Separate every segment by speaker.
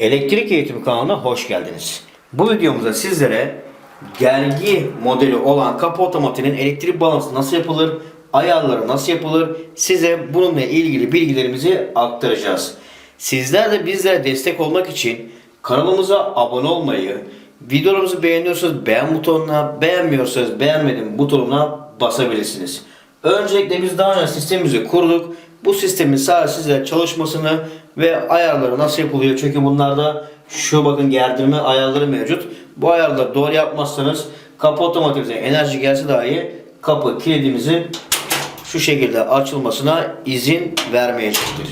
Speaker 1: Elektrik Eğitimi kanalına hoş geldiniz. Bu videomuzda sizlere gergi modeli olan kapı otomatiğinin elektrik balansı nasıl yapılır, ayarları nasıl yapılır size bununla ilgili bilgilerimizi aktaracağız. Sizler de bizlere destek olmak için kanalımıza abone olmayı, videolarımızı beğeniyorsanız beğen butonuna, beğenmiyorsanız beğenmedim butonuna basabilirsiniz. Öncelikle biz daha önce sistemimizi kurduk. Bu sistemin sadece sizlere çalışmasını ve ayarları nasıl yapılıyor? Çünkü bunlarda şu bakın gerdirme ayarları mevcut. Bu ayarları doğru yapmazsanız kapı otomatikte enerji gelse dahi kapı kilidimizin şu şekilde açılmasına izin vermeyecektir.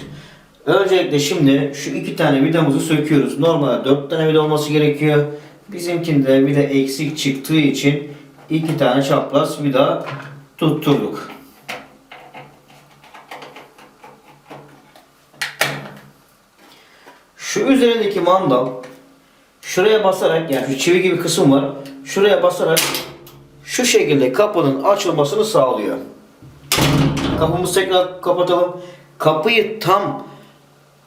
Speaker 1: Öncelikle şimdi şu iki tane vidamızı söküyoruz. Normalde dört tane vida olması gerekiyor. Bizimkinde vida eksik çıktığı için iki tane çapraz vida tutturduk. Şu üzerindeki mandal şuraya basarak yani şu çivi gibi kısım var. Şuraya basarak şu şekilde kapının açılmasını sağlıyor. Kapımızı tekrar kapatalım. Kapıyı tam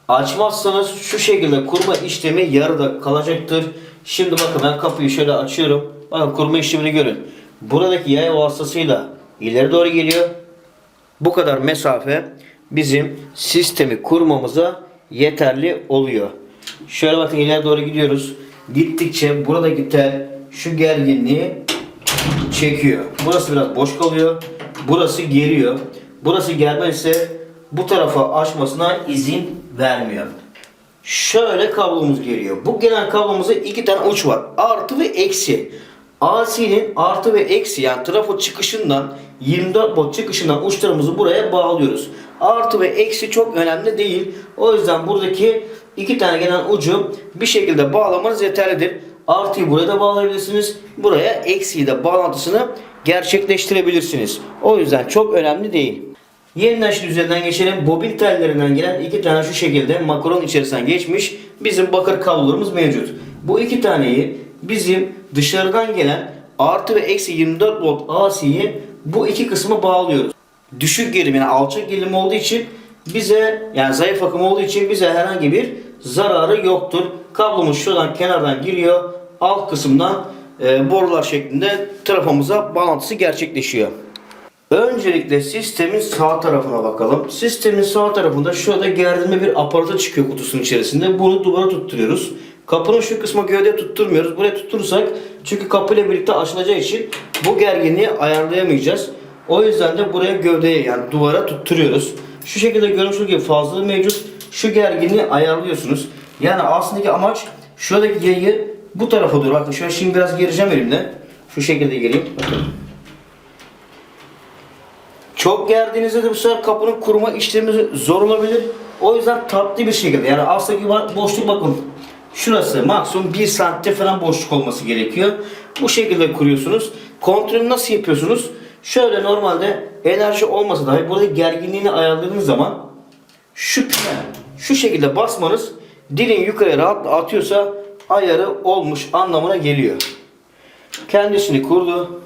Speaker 1: açmazsanız şu şekilde kurma işlemi yarıda kalacaktır. Şimdi bakın ben kapıyı şöyle açıyorum. Bakın kurma işlemini görün. Buradaki yay vasıtasıyla ileri doğru geliyor. Bu kadar mesafe bizim sistemi kurmamıza yeterli oluyor. Şöyle bakın ileri doğru gidiyoruz. Gittikçe buradaki tel şu gerginliği çekiyor. Burası biraz boş kalıyor. Burası geriyor. Burası germezse bu tarafa açmasına izin vermiyor. Şöyle kablomuz geliyor. Bu gelen kablomuzda iki tane uç var. Artı ve eksi. AC'nin artı ve eksi yani trafo çıkışından 24 volt çıkışından uçlarımızı buraya bağlıyoruz. Artı ve eksi çok önemli değil. O yüzden buradaki iki tane gelen ucu bir şekilde bağlamanız yeterlidir. Artıyı buraya da bağlayabilirsiniz. Buraya eksiyi de bağlantısını gerçekleştirebilirsiniz. O yüzden çok önemli değil. Yeniden şimdi üzerinden geçelim. Bobin tellerinden gelen iki tane şu şekilde makaron içerisinden geçmiş bizim bakır kablolarımız mevcut. Bu iki taneyi bizim dışarıdan gelen artı ve eksi 24 volt AC'yi bu iki kısmı bağlıyoruz. Düşük gerilim yani alçak gerilim olduğu için bize yani zayıf akım olduğu için bize herhangi bir zararı yoktur. Kablomuz şuradan kenardan giriyor. Alt kısımdan e, borular şeklinde trafomuza bağlantısı gerçekleşiyor. Öncelikle sistemin sağ tarafına bakalım. Sistemin sağ tarafında şurada gerdirme bir aparatı çıkıyor kutusunun içerisinde. Bunu duvara tutturuyoruz. Kapının şu kısmı gövdeye tutturmuyoruz. Buraya tutturursak çünkü kapı ile birlikte açılacağı için bu gerginliği ayarlayamayacağız. O yüzden de buraya gövdeye yani duvara tutturuyoruz. Şu şekilde görmüş gibi fazlalığı mevcut. Şu gerginliği ayarlıyorsunuz. Yani aslındaki amaç şuradaki yayı bu tarafa doğru. Bakın şöyle şimdi biraz gireceğim elimle. Şu şekilde. Bakın. Çok gerdiğinizde de bu sefer kapının kurma işlemi zor olabilir. O yüzden tatlı bir şekilde yani aslındaki boşluk bakın. Şurası maksimum 1 santim falan boşluk olması gerekiyor. Bu şekilde kuruyorsunuz. Kontrolü nasıl yapıyorsunuz? Şöyle normalde enerji olmasa dahi burada gerginliğini ayarladığınız zaman şu pine şu şekilde basmanız dilin yukarıya rahatla atıyorsa ayarı olmuş anlamına geliyor. Kendisini kurdu.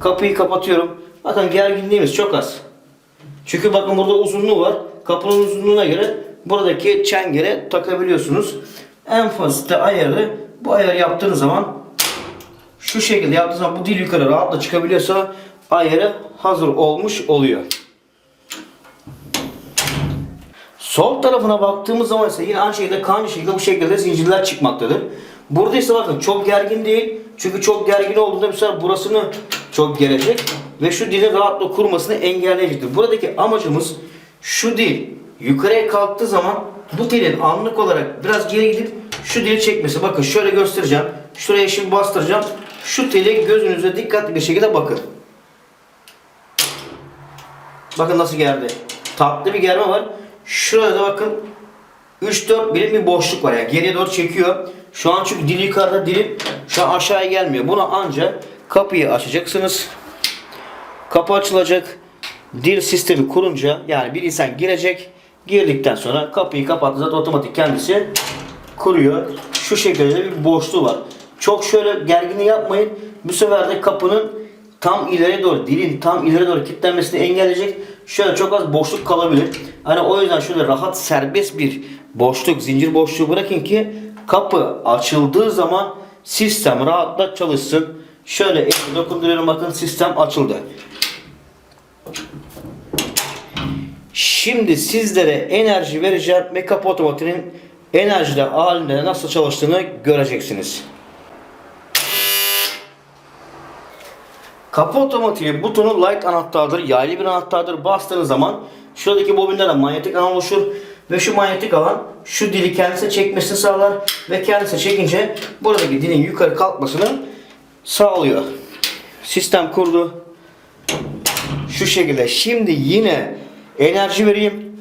Speaker 1: Kapıyı kapatıyorum. Bakın gerginliğimiz çok az. Çünkü bakın burada uzunluğu var. Kapının uzunluğuna göre buradaki çengere takabiliyorsunuz. En fazla ayarı bu ayarı yaptığınız zaman şu şekilde yaptığınız zaman bu dil yukarı rahatla çıkabiliyorsa ayarı hazır olmuş oluyor. Sol tarafına baktığımız zaman ise yine aynı şekilde kanlı şekilde bu şekilde zincirler çıkmaktadır. Burada ise bakın çok gergin değil. Çünkü çok gergin olduğunda bir sefer burasını çok gelecek ve şu dilin rahatla kurmasını engelleyecektir. Buradaki amacımız şu dil yukarıya kalktığı zaman bu dilin anlık olarak biraz geri gidip şu dili çekmesi. Bakın şöyle göstereceğim. Şuraya şimdi bastıracağım. Şu teli gözünüze dikkatli bir şekilde bakın. Bakın nasıl gerdi. Tatlı bir germe var. Şurada da bakın 3-4 birim bir boşluk var yani geriye doğru çekiyor. Şu an çünkü dil yukarıda dilim şu an aşağıya gelmiyor. Buna ancak kapıyı açacaksınız. Kapı açılacak. Dil sistemi kurunca yani bir insan girecek. Girdikten sonra kapıyı zaten otomatik kendisi kuruyor. Şu şekilde de bir boşluğu var. Çok şöyle gerginliği yapmayın. Bu sefer de kapının tam ileri doğru, dilin tam ileri doğru kilitlenmesini engelleyecek. Şöyle çok az boşluk kalabilir. Hani o yüzden şöyle rahat serbest bir boşluk, zincir boşluğu bırakın ki kapı açıldığı zaman sistem rahatla çalışsın. Şöyle elimi dokunduruyorum bakın sistem açıldı. Şimdi sizlere enerji vereceğim ve kapı otomatiğinin enerjide halinde nasıl çalıştığını göreceksiniz. Kapı otomatiği butonu light anahtardır, yaylı bir anahtardır. Bastığınız zaman şuradaki bobinlerden manyetik alan oluşur ve şu manyetik alan şu dili kendisine çekmesini sağlar ve kendisine çekince buradaki dilin yukarı kalkmasını sağlıyor. Sistem kurdu. Şu şekilde. Şimdi yine enerji vereyim.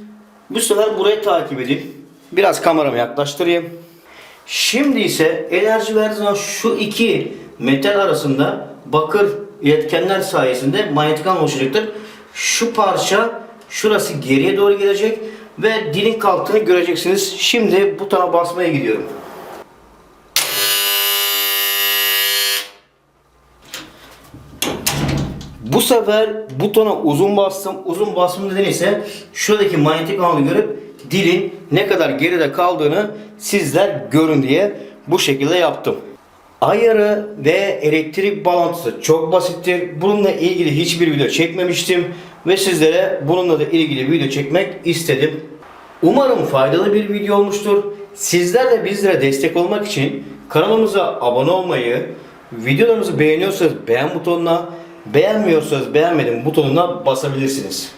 Speaker 1: Bu sefer burayı takip edin. Biraz kameramı yaklaştırayım. Şimdi ise enerji verdiği zaman şu iki metal arasında bakır iletkenler sayesinde manyetik alan oluşacaktır. Şu parça şurası geriye doğru gelecek ve dilin kalktığını göreceksiniz. Şimdi butona basmaya gidiyorum. Bu sefer butona uzun bastım. Uzun basmam nedeni ise şuradaki manyetik alanı görüp dilin ne kadar geride kaldığını sizler görün diye bu şekilde yaptım. Ayarı ve elektrik bağlantısı çok basittir. Bununla ilgili hiçbir video çekmemiştim ve sizlere bununla da ilgili video çekmek istedim. Umarım faydalı bir video olmuştur. Sizler de bizlere destek olmak için kanalımıza abone olmayı, videolarımızı beğeniyorsanız beğen butonuna, beğenmiyorsanız beğenmedim butonuna basabilirsiniz.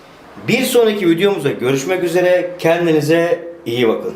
Speaker 1: Bir sonraki videomuzda görüşmek üzere. Kendinize iyi bakın.